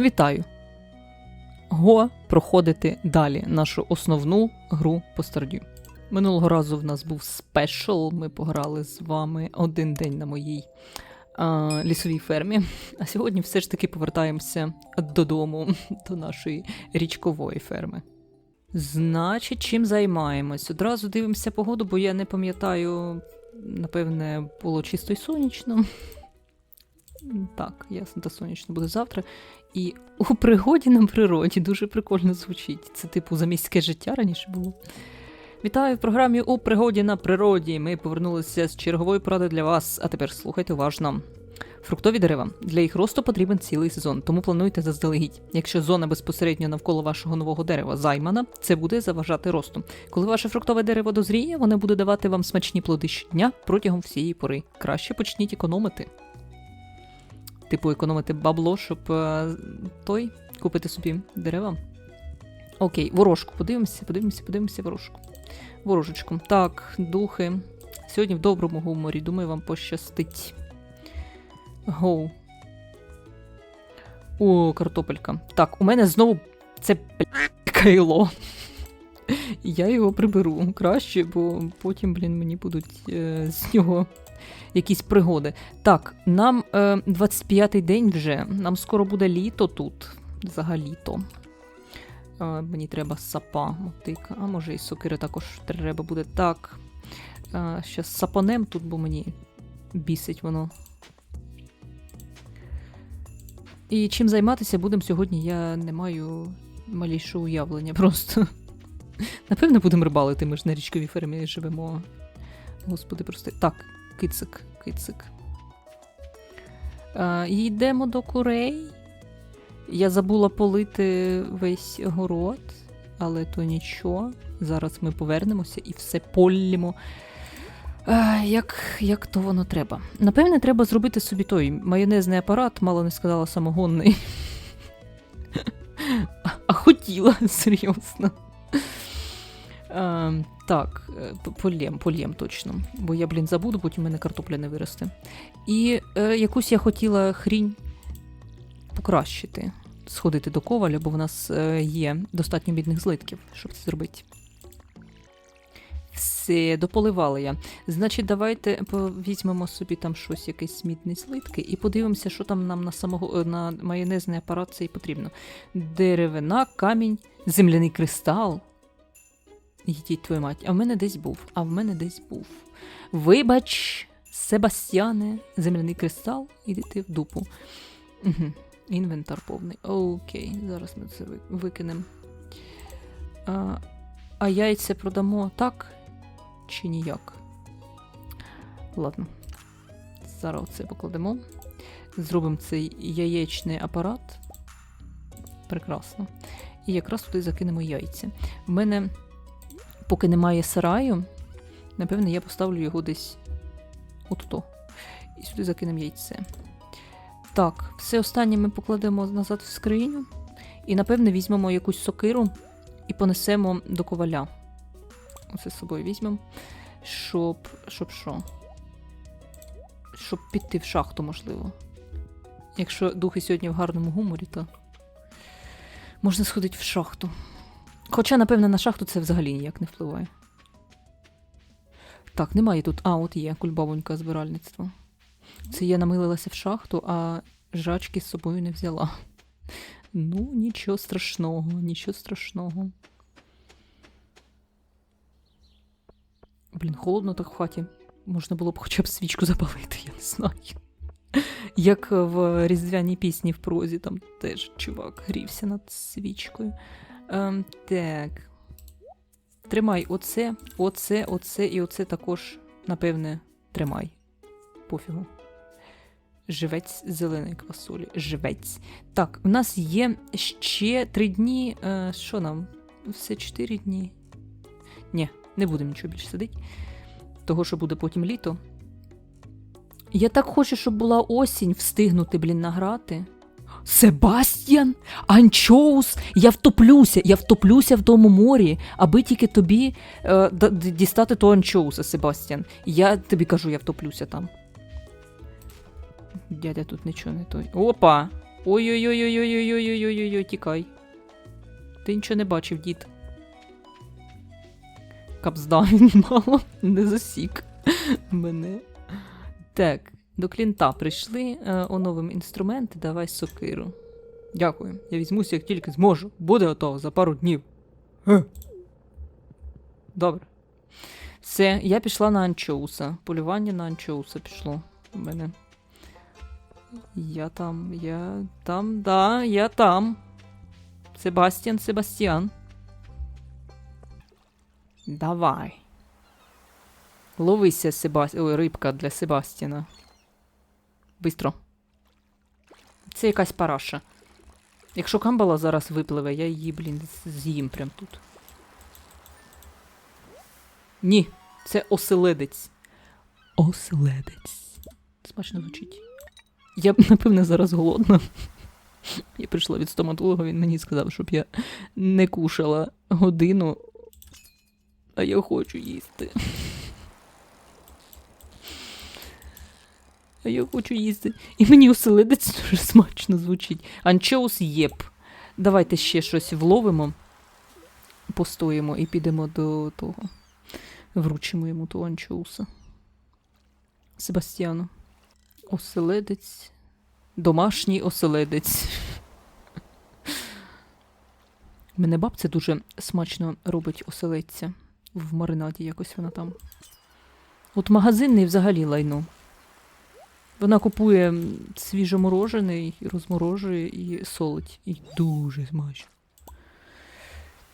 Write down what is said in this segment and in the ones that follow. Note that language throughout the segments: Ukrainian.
Вітаю! Го проходити далі нашу основну гру по Stardew. Минулого разу в нас був спешл. Ми пограли з вами один день на моїй а, лісовій фермі. А сьогодні все ж таки повертаємося додому, до нашої річкової ферми. Значить, чим займаємось? Одразу дивимося погоду, бо я не пам'ятаю, напевне, було чисто й сонячно. Так, ясно, та сонячно буде завтра. І у пригоді на природі дуже прикольно звучить. Це типу заміське життя раніше було. Вітаю в програмі У пригоді на природі. Ми повернулися з чергової поради для вас, а тепер слухайте уважно. Фруктові дерева. Для їх росту потрібен цілий сезон, тому плануйте заздалегідь. Якщо зона безпосередньо навколо вашого нового дерева займана, це буде заважати росту. Коли ваше фруктове дерево дозріє, воно буде давати вам смачні плоди щодня протягом всієї пори. Краще почніть економити. Типу, економити бабло, щоб е, той купити собі дерева. Окей, ворожку. Подивимося, подивимося, подивимося ворожку. Ворожечку. Так, духи. Сьогодні в доброму гуморі. Думаю, вам пощастить. Гоу. О, картопелька. Так, у мене знову це кайло. Я його приберу краще, бо потім, блін, мені будуть е, з нього якісь пригоди. Так, нам е, 25-й день вже. Нам скоро буде літо тут. Взагалі-то. Е, мені треба сапа, мотика. А може і сокири також треба буде. Так. Е, ще з сапанем тут, бо мені бісить воно. І чим займатися будемо сьогодні, я не маю малішого уявлення просто. Напевно, будемо рибалити, ми ж на річковій фермі живемо. Господи, просто. Так, кицик, кицик. І йдемо до курей. Я забула полити весь город, але то нічого. Зараз ми повернемося і все поллємо. А, як, як то воно треба? Напевне, треба зробити собі той майонезний апарат, мало не сказала самогонний. А хотіла, серйозно. Так, е, полєм, полєм точно. Бо я, блін, забуду, потім в мене картопля не виросте. І е, якусь я хотіла хрінь покращити. Сходити до коваля, бо в нас е, є достатньо бідних злитків, щоб це зробити. Все, дополивала я. Значить, давайте візьмемо собі там щось, якесь мідні злитки, і подивимося, що там нам на самого е, на майонезний апарат цей потрібно. Деревина, камінь, земляний кристал. Їдіть твою мать, а в мене десь був, а в мене десь був. Вибач, Себастьяне, земляний кристал, іди ти в дупу. Угу. Інвентар повний. Окей, зараз ми це викинемо. А, а яйця продамо так чи ніяк? Ладно. Зараз це покладемо. Зробимо цей яєчний апарат. Прекрасно. І якраз туди закинемо яйця. В мене, поки немає сараю, напевне, я поставлю його десь от-то. І сюди закинемо яйце. Так, все останнє ми покладемо назад в скриню. І, напевне, візьмемо якусь сокиру і понесемо до коваля. Оце з собою візьмемо. Щоб. Щоб що? Щоб піти в шахту, можливо. Якщо духи сьогодні в гарному гуморі, то можна сходити в шахту. Хоча, напевне, на шахту це взагалі ніяк не впливає. Так, немає тут. А, от є кульбабонька збиральництво. Це я намилилася в шахту, а жрачки з собою не взяла. Ну, нічого страшного, нічого страшного. Блін, холодно так в хаті. Можна було б хоча б свічку запалити, я не знаю. Як в різдвяній пісні в прозі, там теж чувак грівся над свічкою. Ем, так. Тримай оце, оце, оце і оце також, напевне, тримай. Пофігу. Живець зеленої квасолі. Живець. Так, у нас є ще три дні. Е, що нам? Все чотири дні. Ні, не будемо нічого більше сидити. Того, що буде потім літо. Я так хочу, щоб була осінь встигнути, блін, награти. Себастьян, Анчоус, я втоплюся, я втоплюся в тому морі, аби тільки тобі е, дістати того анчоуса, Себастьян. Я тобі кажу, я втоплюся там. Дядя тут нічого не той. Опа! Ой-ой-ой-ой-ой-ой-ой-ой-ой-ой, тікай. Ти нічого не бачив, дід. Капзда він мало не засік мене. Так, до клінта прийшли, е, оновимо інструменти, давай сокиру. Дякую. Я візьмуся, як тільки зможу. Буде готово за пару днів. Е. Добре. Все, я пішла на анчоуса. Полювання на анчоуса пішло у мене. Я там, я там, да, я там. Себастьян, Себастьян. Давай. Ловися, Себас... Ой, рибка для Себастьяна. Бистро. Це якась параша. Якщо камбала зараз випливе, я її, блін, з'їм прям тут. Ні, це оселедець. Оселедець. Смачно звучить. Я, напевне, зараз голодна. Я прийшла від стоматолога, він мені сказав, щоб я не кушала годину, а я хочу їсти. А я хочу їсти. І мені оселедець дуже смачно звучить. Анчоус єп. Давайте ще щось вловимо, постоїмо і підемо до того. Вручимо йому ту анчоуса. Себастьяну. Оселедець. Домашній оселедець. Мене бабця дуже смачно робить оселедця. В маринаді якось вона там. От магазинний взагалі лайно. Вона купує свіжоморожений, розморожує і солить. І дуже смачно.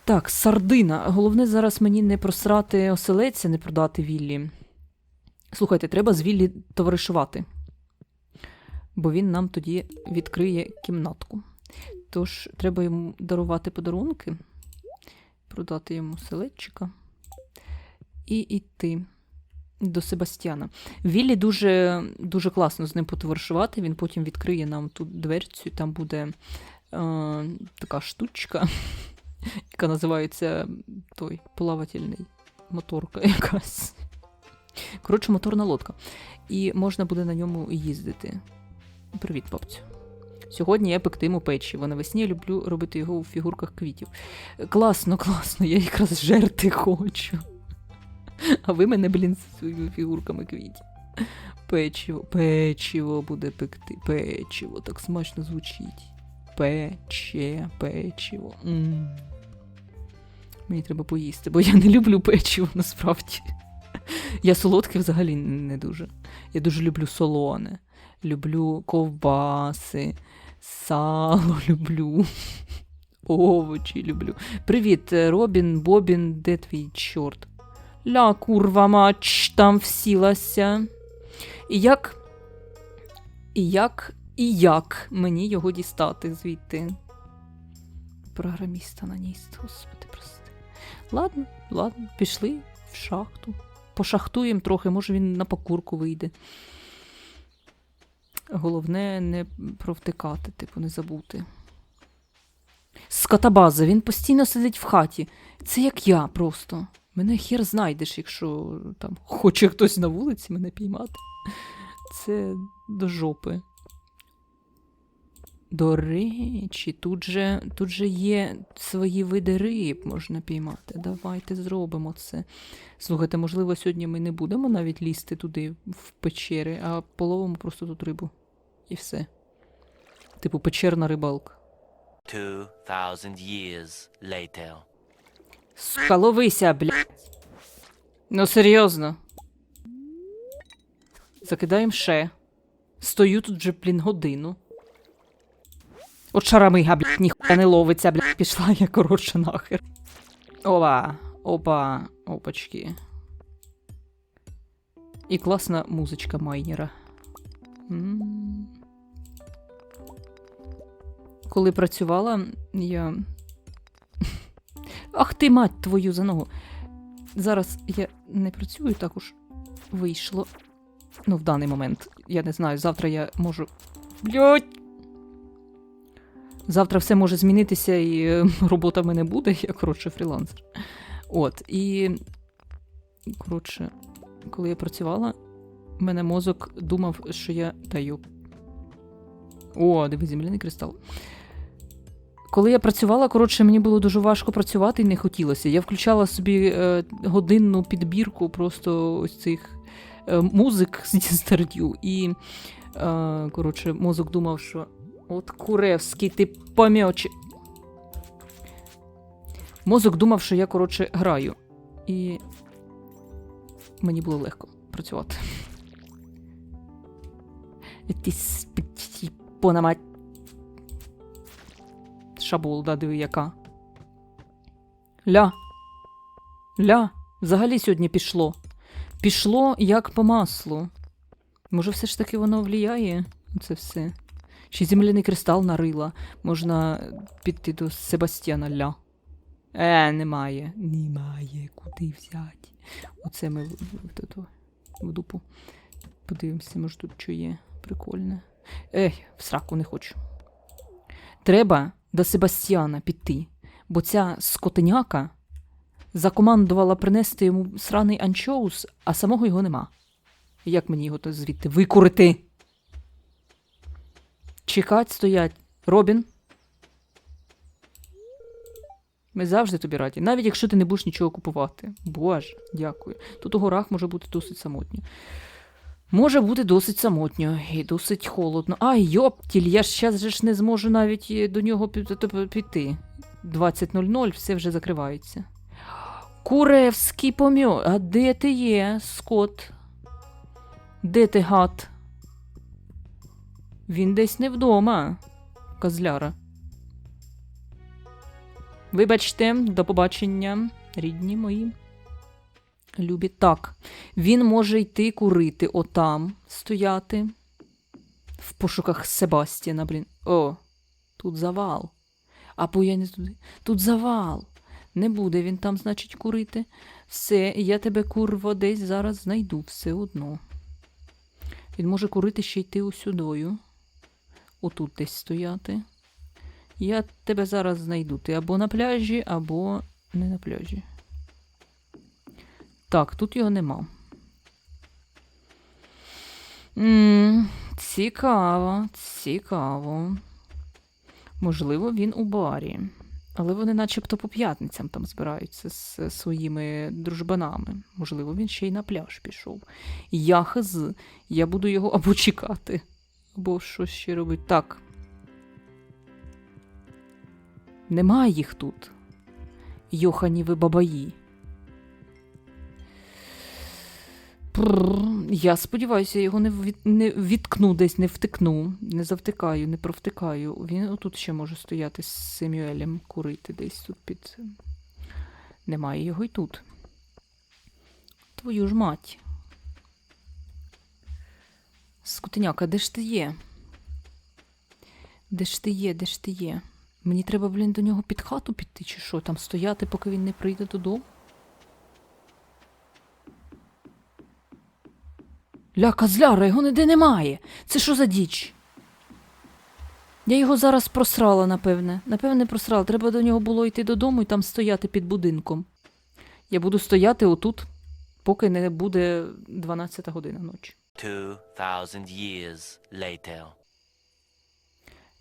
Так, сардина. Головне зараз мені не просрати оселедця, не продати Віллі. Слухайте, треба з Віллі товаришувати. Бо він нам тоді відкриє кімнатку. Тож, треба йому дарувати подарунки, продати йому селедчика і йти до Себастьяна. Віллі дуже, дуже класно з ним потоваришувати. Він потім відкриє нам тут дверцю, там буде е, така штучка, яка називається той плавательний моторка якась. Коротше, моторна лодка. І можна буде на ньому їздити. Привіт, бабцю. Сьогодні я пектиму печиво. Навесні я люблю робити його у фігурках квітів. Класно, класно, я якраз жерти хочу. А ви мене, блін, з своїми фігурками квітів. Печиво, печиво буде пекти. Печиво, так смачно звучить. Пече, печиво. м Мені треба поїсти, бо я не люблю печиво насправді. Я солодке взагалі не дуже. Я дуже люблю солоне. Люблю ковбаси, сало люблю, овочі люблю. Привіт, Робін, Бобін, де твій чорт? Ля, курва мач, там всілася. І як. І як. І як мені його дістати звідти? Програміст, аноніст, господи, прости. Ладно, ладно, пішли в шахту. Пошахтуємо трохи, може він на покурку вийде. Головне не провтикати, типу, не забути. Скотобаза, він постійно сидить в хаті. Це як я просто. Мене хер знайдеш, якщо там хоче хтось на вулиці мене піймати. Це до жопи. До речі, тут же, тут же є свої види риб можна піймати. Давайте зробимо це. Слухайте, можливо, сьогодні ми не будемо навіть лізти туди, в печери, а половимо просто тут рибу. І все. Типу, печерна рибалка. 2,000 years later. Сука, ловися, блядь. Ну, серйозно. Закидаємо ще. Стою тут вже, блін, годину. От шарамига, блядь, ніхуя не ловиться, блядь, пішла я коротше нахер. Опа, опа, опачки. І класна музичка майнера. М. Коли працювала, я. Ах ти, мать твою за ногу. Зараз я не працюю, також вийшло. Ну, в даний момент. Я не знаю, завтра я можу. Блять! Завтра все може змінитися, і е, робота в мене буде, я, коротше, фрілансер. От, і. Коротше, коли я працювала, в мене мозок думав, що я даю. О, диви, земляний кристал. Коли я працювала, коротше, мені було дуже важко працювати і не хотілося. Я включала собі е, годинну підбірку просто ось цих е, музик зі стартю. І, е, коротше, мозок думав, що от Куревський, ти помьочи. Мозок думав, що я, коротше, граю. І мені було легко працювати. Ти понамать. Шабол, да, диви. Ля. Ля. Взагалі сьогодні пішло. Пішло як по маслу. Може, все ж таки воно вліяє? Це все. Ще земляний кристал нарила. Можна піти до Себастьяна ля. Е, немає. Немає. Куди взяти? Оце ми в дупу. Подивимося, може тут що є. Прикольне. Ей, в сраку не хочу. Треба до Себастьяна піти, бо ця скотиняка закомандувала принести йому сраний анчоус, а самого його нема. Як мені його звідти викурити? Чекать стоять. Робін. Ми завжди тобі раді, навіть якщо ти не будеш нічого купувати. Боже, дякую. Тут у горах може бути досить самотньо. Може бути досить самотньо і досить холодно. Ай, йоптіль, я ж зараз ж не зможу навіть е, до нього піти. 20.00, все вже закривається. Куревський помьо. А де ти є, Скот? Де ти гад? Він десь не вдома, козляра. Вибачте, до побачення, рідні мої. Любі. Так, він може йти курити отам, стояти. В пошуках Себастіна, блін. О, тут завал. Або я не туди. Тут завал. Не буде він там, значить, курити. Все, я тебе, курво, десь зараз знайду все одно. Він може курити ще йти усюдою. Отут десь стояти. Я тебе зараз знайду. Ти або на пляжі, або не на пляжі. Так, тут його нема. м цікаво, цікаво. Можливо, він у барі. Але вони начебто по п'ятницям там збираються з своїми дружбанами. Можливо, він ще й на пляж пішов. Я хз. Я буду його або чекати, або щось ще робити. Так. Немає їх тут. Йохані ви бабаї. Я сподіваюся, його не, від, не відкну десь, не втикну, не завтикаю, не провтикаю. Він отут ще може стояти з Семюелем, курити десь тут під. Немає його й тут. Твою ж мать. Скотиняка, де ж ти є? Де ж ти є, де ж ти є? Мені треба, блін, до нього під хату піти, чи що, там стояти, поки він не прийде додому? Ля, козляра, його ніде немає. Це що за діч? Я його зараз просрала, напевне. Напевне, просрала. Треба до нього було йти додому і там стояти під будинком. Я буду стояти отут, поки не буде 12 година ночі. 2,000 years later.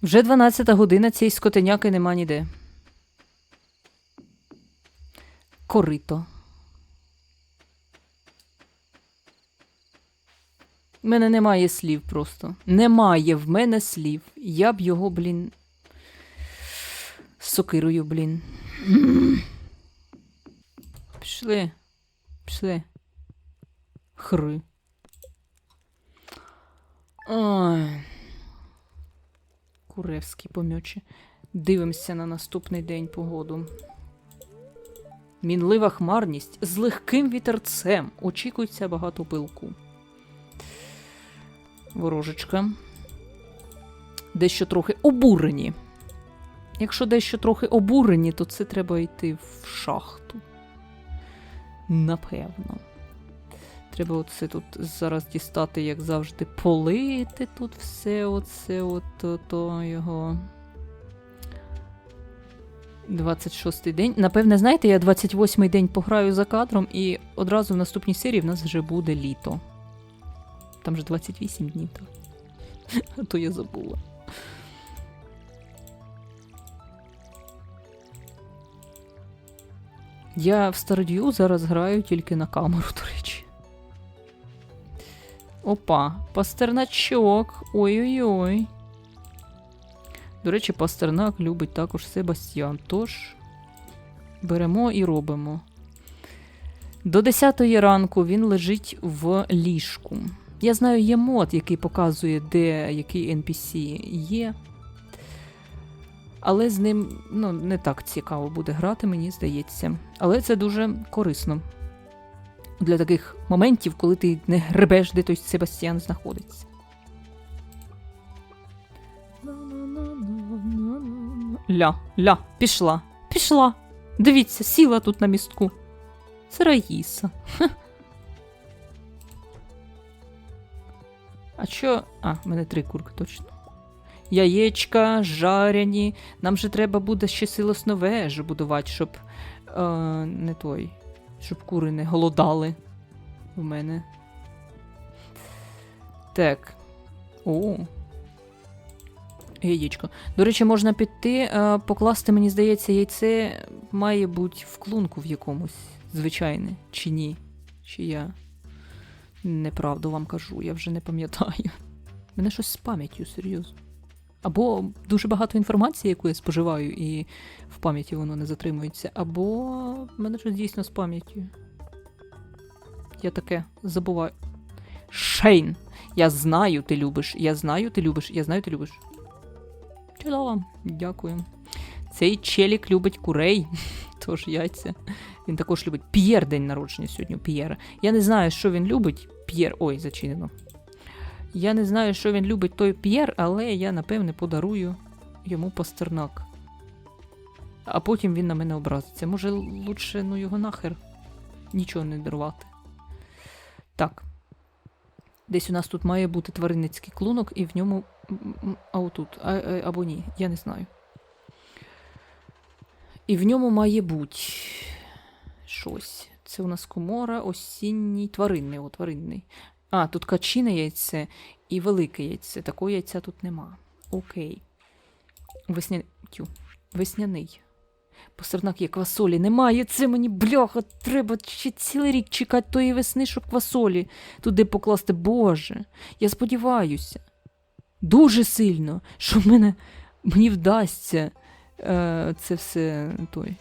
Вже 12 година цієї скотеняки нема ніде. Корито. У мене немає слів просто. Немає в мене слів. Я б його, блін. з Сокирою, блін. Пішли. Пішли. Хри. Ой. Куревський помьочі. Дивимося на наступний день погоду. Мінлива хмарність з легким вітерцем. Очікується багато пилку. Ворожечка. Дещо трохи обурені. Якщо дещо трохи обурені, то це треба йти в шахту. Напевно. Треба оце тут зараз дістати, як завжди, полити тут все, оце, от то, його. 26-й день. Напевне, знаєте, я 28-й день пограю за кадром, і одразу в наступній серії в нас вже буде літо. Там же 28 днів, так. А то я забула. Я в стардію зараз граю тільки на камеру, до речі. Опа, пастерначок. Ой-ой-ой. До речі, пастернак любить також Себастьян. Тож, беремо і робимо. До 10 ранку він лежить в ліжку. Я знаю, є мод, який показує, де який NPC є. Але з ним ну, не так цікаво буде грати, мені здається. Але це дуже корисно для таких моментів, коли ти не гребеш, де той Себастьян знаходиться. Ля, ля, пішла, пішла. Дивіться, сіла тут на містку. Це Раїса. А що? А, в мене три курки, точно. Яєчка, жаряні. Нам же треба буде ще силосну вежу будувати, щоб е, не той. Щоб кури не голодали у мене. Так. О. Яєчко. До речі, можна піти, е, покласти, мені здається, яйце має бути в клунку в якомусь звичайне, чи ні? Чи я неправду вам кажу, я вже не пам'ятаю. Мене щось з пам'яттю, серйозно. Або дуже багато інформації, яку я споживаю, і в пам'яті воно не затримується, або мене щось дійсно з пам'яттю. Я таке забуваю. Шейн! Я знаю, ти любиш. Я знаю, ти любиш. Я знаю, ти любиш. Чудово, дякую. Цей челік любить курей, тож яйця. Він також любить П'єр день народження сьогодні П'єра. Я не знаю, що він любить. П'єр. Ой, зачинено. Я не знаю, що він любить той П'єр, але я, напевне, подарую йому пастернак. А потім він на мене образиться. Може, лучше ну його нахер нічого не дарувати. Так. Десь у нас тут має бути тваринницький клунок, і в ньому. А отут. А, а, або ні, я не знаю. І в ньому має бути щось. Це у нас комора, осінній, тваринний, о, тваринний. А, тут качине яйце і велике яйце. Такого яйця тут нема. Окей. Весня... Тю. Весняний. Пастернак є квасолі. Немає. Це мені бляха. Треба ще цілий рік чекати тої весни, щоб квасолі туди покласти. Боже. Я сподіваюся. Дуже сильно, що мене мені вдасться е, це все той.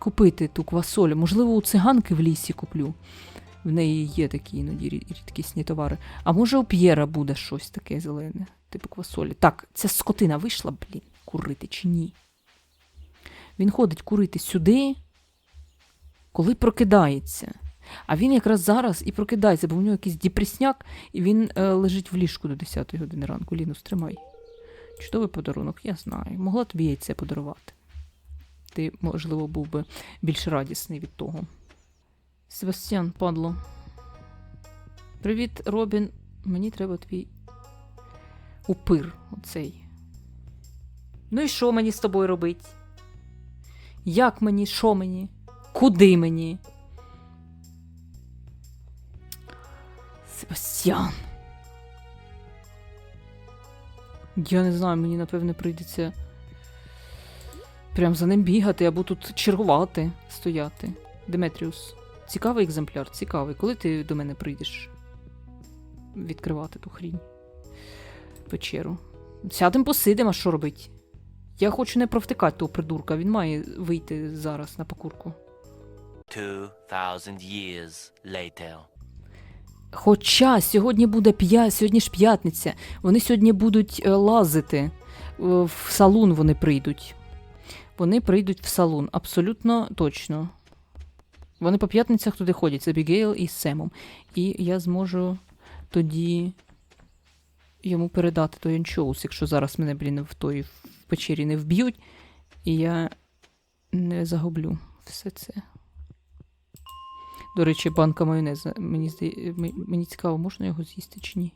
Купити ту квасолю. Можливо, у циганки в лісі куплю. В неї є такі іноді рідкісні товари. А може у П'єра буде щось таке зелене, типу квасолі. Так, ця скотина вийшла, блін, курити чи ні? Він ходить курити сюди, коли прокидається. А він якраз зараз і прокидається, бо в нього якийсь депресняк, і він е, лежить в ліжку до 10 години ранку. Лінус, тримай. Чудовий подарунок, я знаю. Могла тобі яйце подарувати. Ти, можливо, був би більш радісний від того. Себастьян, падло. Привіт, Робін. Мені треба твій упир оцей. Ну і що мені з тобою робить? Як мені, що мені? Куди мені? Себастьян. Я не знаю, мені напевне прийдеться прям за ним бігати або тут чергувати, стояти. Деметріус, цікавий екземпляр, цікавий. Коли ти до мене прийдеш відкривати ту хрінь? Печеру. Сядемо посидимо, а що робить? Я хочу не провтикати того придурка, він має вийти зараз на покурку. 2,000 years later. Хоча сьогодні буде п'я... сьогодні ж п'ятниця. Вони сьогодні будуть е, лазити. Е, В салун вони прийдуть. Вони прийдуть в салун, абсолютно точно. Вони по п'ятницях туди ходять з Абігейл і з Семом. І я зможу тоді йому передати той анчоус, якщо зараз мене, блін, в той в печері не вб'ють, і я не загублю все це. До речі, банка майонеза. Мені здає... мені цікаво, можна його з'їсти чи ні?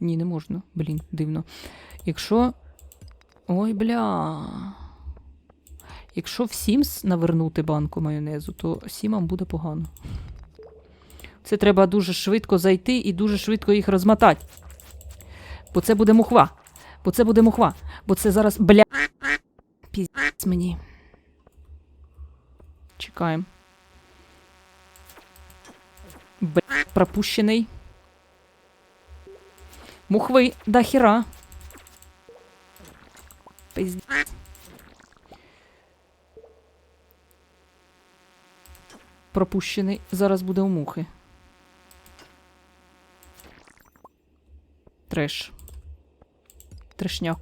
Ні, не можна. Блін, дивно. Якщо. Ой, бля. Якщо всім навернути банку майонезу, то сімам буде погано. Це треба дуже швидко зайти і дуже швидко їх розмотати. Бо це буде мухва. Бо це буде мухва. Бо це зараз. Бля. Піздець мені. Чекаємо. Б... пропущений. Мухви до хіра. Пиздец. Пропущений. Зараз буде у мухи. Треш. Трешняк.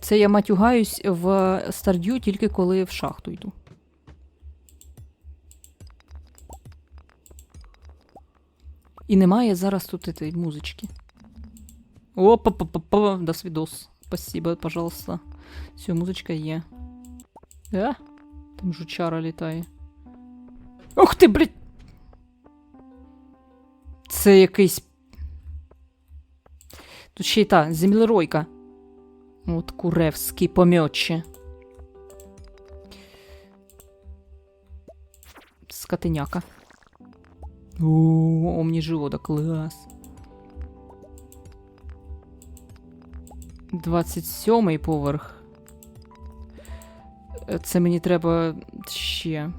Це я матюгаюсь в стардю тільки коли в шахту йду. І немає зараз тут этой музички. опа па па па До свидос. Спасибо, пожалуйста. Все, музичка є. Да? Там жучара літає. Ух ти, блядь! Це якийсь. Тут ще й та землеройка. От куревський помьотче. Скотиняка. О, омніжиода, клас. 27 поверх. Е, Це мені треба ще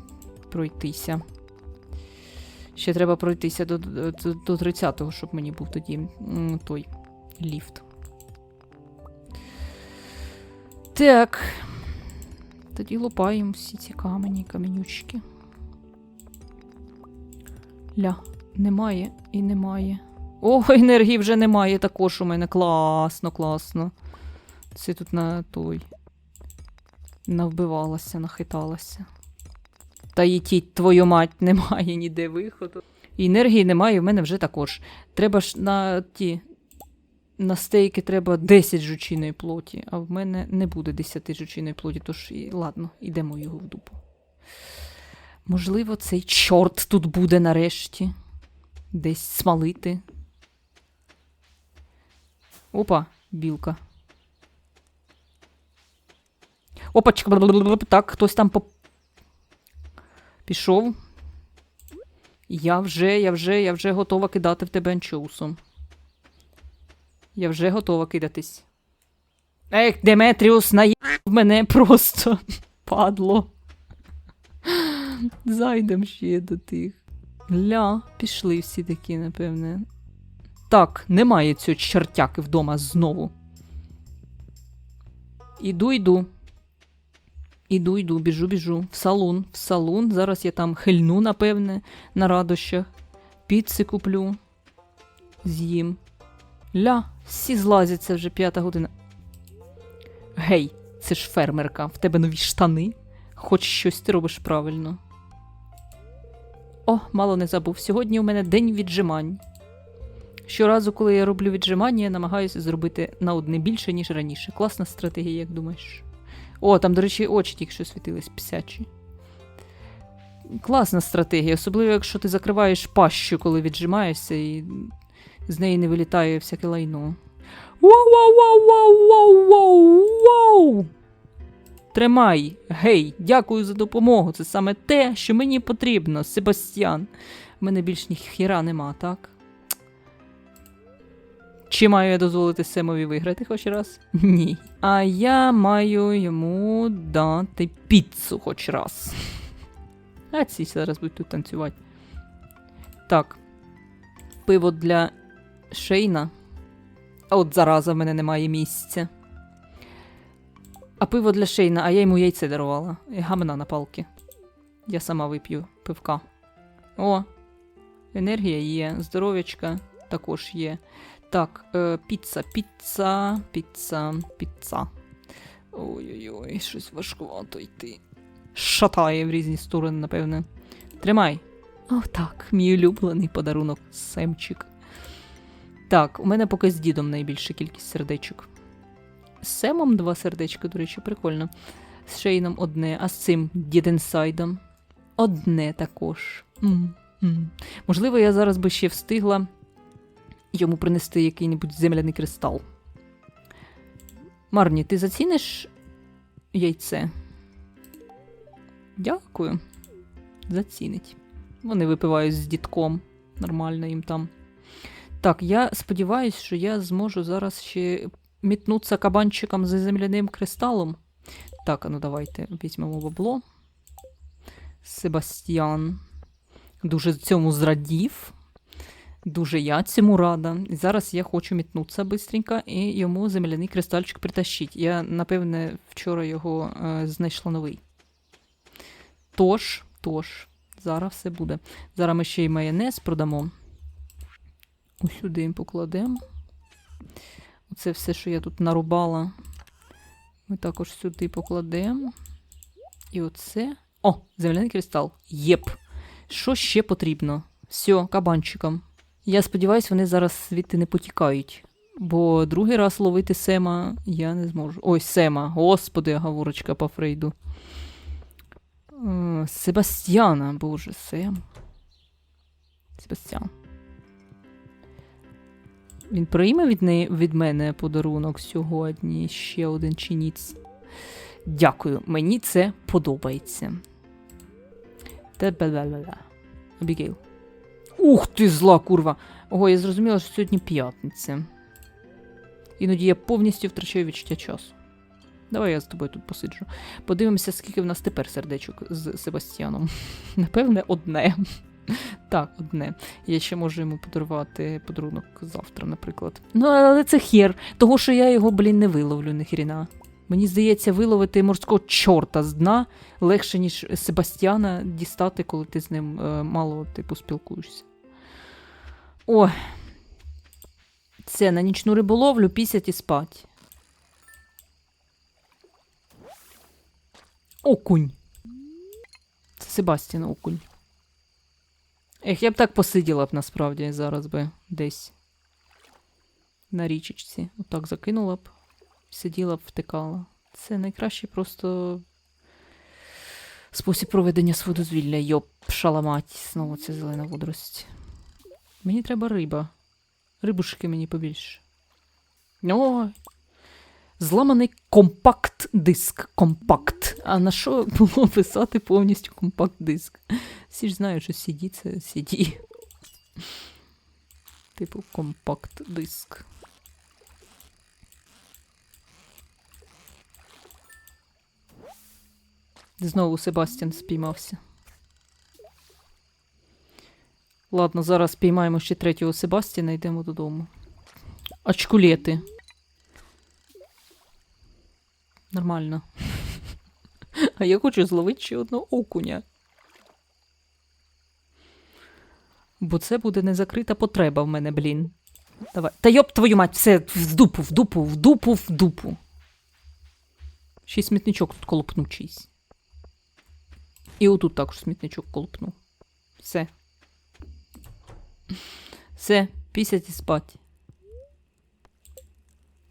пройтися. Ще треба пройтися до, до, до 30-го, щоб мені був тоді той ліфт. Так. Тоді лупаємо всі ці камені, каменючки. Ля, немає і немає. О, енергії вже немає також у мене. Класно, класно. Це тут на той. Навбивалася, нахиталася. Та їтіть, твою мать, немає ніде виходу. І енергії немає в мене вже також. Треба ж на ті. На стейки треба 10 жучиної плоті, а в мене не буде 10 жучиної плоті, тож і ладно, ідемо його в дупу. Можливо, цей чорт тут буде нарешті. Десь смалити. Опа, білка. Опачка, так, хтось там. Пішов. Я вже, я вже, я вже готова кидати в тебе анчоусом. Я вже готова кидатись. Ех, Деметріус, наїв мене просто падло. Зайдем ще до тих. Ля, пішли всі такі, напевне. Так, немає цього чертяки вдома знову. Іду, йду. Іду, йду, біжу, біжу. В салон, в салон. Зараз я там хильну, напевне, на радощах. Піци куплю. З'їм. Ля, всі злазяться вже п'ята година. Гей, це ж фермерка, в тебе нові штани. Хоч щось ти робиш правильно. О, мало не забув. Сьогодні у мене день віджимань. Щоразу, коли я роблю віджимання, я намагаюся зробити на одне більше, ніж раніше. Класна стратегія, як думаєш? О, там, до речі, очі тільки що світились псячі. Класна стратегія, особливо, якщо ти закриваєш пащу, коли віджимаєшся, і з неї не вилітає всяке лайно. Воу-воу-воу-воу-воу-воу! Тримай, гей, дякую за допомогу. Це саме те, що мені потрібно, Себастьян. У мене більш ні хіра нема, так? Чи маю я дозволити Семові виграти хоч раз? Ні. А я маю йому дати піцу хоч раз. А ці зараз будуть тут танцювати. Так. Пиво для Шейна. А от зараза в мене немає місця. А пиво для Шейна, а я йому яйце дарувала. Гамна на палки. Я сама вип'ю пивка. О, енергія є, здоров'ячка також є. Так, е, піца, піца, піца, піца. Ой-ой-ой, щось важкувато йти. Шатає в різні сторони, напевне. Тримай. О, так, мій улюблений подарунок Семчик. Так, у мене поки з дідом найбільша кількість сердечок. З Семом два сердечка, до речі, прикольно. З Шейном одне, а з цим діденсайдом одне також. М, м. Можливо, я зараз би ще встигла йому принести який-небудь земляний кристал. Марні, ти заціниш яйце? Дякую. Зацінить. Вони випивають з дітком. Нормально їм там. Так, я сподіваюся, що я зможу зараз ще мітнутися кабанчиком за земляним кристалом. Так, ну давайте візьмемо бабло. Себастьян дуже цьому зрадів. Дуже я цьому рада. І зараз я хочу мітнутися бистренько і йому земляний кристальчик притащить. Я, напевне, вчора його е, знайшла новий. Тож, тож, зараз все буде. Зараз ми ще й майонез продамо. Ось сюди покладемо. Оце все, що я тут нарубала. Ми також сюди покладемо. І оце. О, земляний кристал. Єп. Що ще потрібно? Все, кабанчикам. Я сподіваюся, вони зараз звідти не потікають. Бо другий раз ловити Сема я не зможу. Ой, Сема, господи, говорочка по Фрейду. Е, Себастьяна, боже, Сем. Себастьян. Він прийме від, неї, від мене подарунок сьогодні ще один чиніц. Дякую, мені це подобається. Та-ба-ла-ла-ла. Абігейл. Ух ти, зла курва! Ого, я зрозуміла, що сьогодні п'ятниця. Іноді я повністю втрачаю відчуття часу. Давай я з тобою тут посиджу. Подивимося, скільки в нас тепер сердечок з Себастьяном. Напевне, одне. Так, одне. Я ще можу йому подарувати подарунок завтра, наприклад. Ну, але це хер, того, що я його, блін, не виловлю, ніхріна. Мені здається, виловити морського чорта з дна легше, ніж Себастьяна дістати, коли ти з ним е, мало типу спілкуєшся. Ой. Це на нічну риболовлю пісять і спать. Окунь. Це Себастьян окунь. Ех, я б так посиділа б насправді зараз би десь на річечці. Отак закинула б, сиділа б, втикала. Це найкращий просто спосіб проведення свого дозвілля. Йоп, шаламать, знову ця зелена водорость. Мені треба риба. Рибушки мені побільше. Ой. Зламаний компакт-диск. Компакт. А на що було писати повністю компакт-диск? Всі ж знають, що CD це CD. Типу компакт-диск. Знову Себастьян спіймався. Ладно, зараз спіймаємо ще третього Себастьяна і йдемо додому. Очкулети. Нормально. А я хочу зловити ще одного окуня. Бо це буде незакрита потреба в мене, блін. Давай. Та йоп твою мать, все в дупу, в дупу, в дупу, в дупу. Ще й смітничок тут колопнув чийсь. І отут також смітничок колопнув. Все. Все, пісять і спать.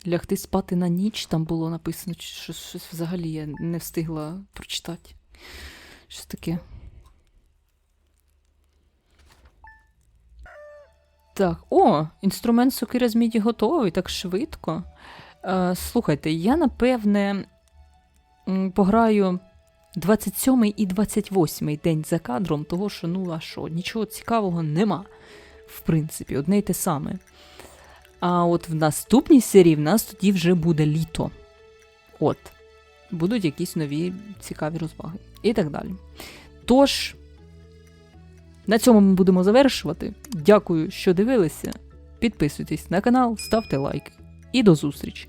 Лягти спати на ніч там було написано, щось, щось взагалі я не встигла прочитати. Щось таке. Так, о, інструмент сокира з міді готовий, так швидко. Е, слухайте, я напевне пограю 27 і 28 день за кадром, того що, ну а що, нічого цікавого нема. В принципі, одне й те саме. А от в наступній серії в нас тоді вже буде літо. От. Будуть якісь нові цікаві розваги. І так далі. Тож, на цьому ми будемо завершувати. Дякую, що дивилися. Підписуйтесь на канал, ставте лайки. І до зустрічі!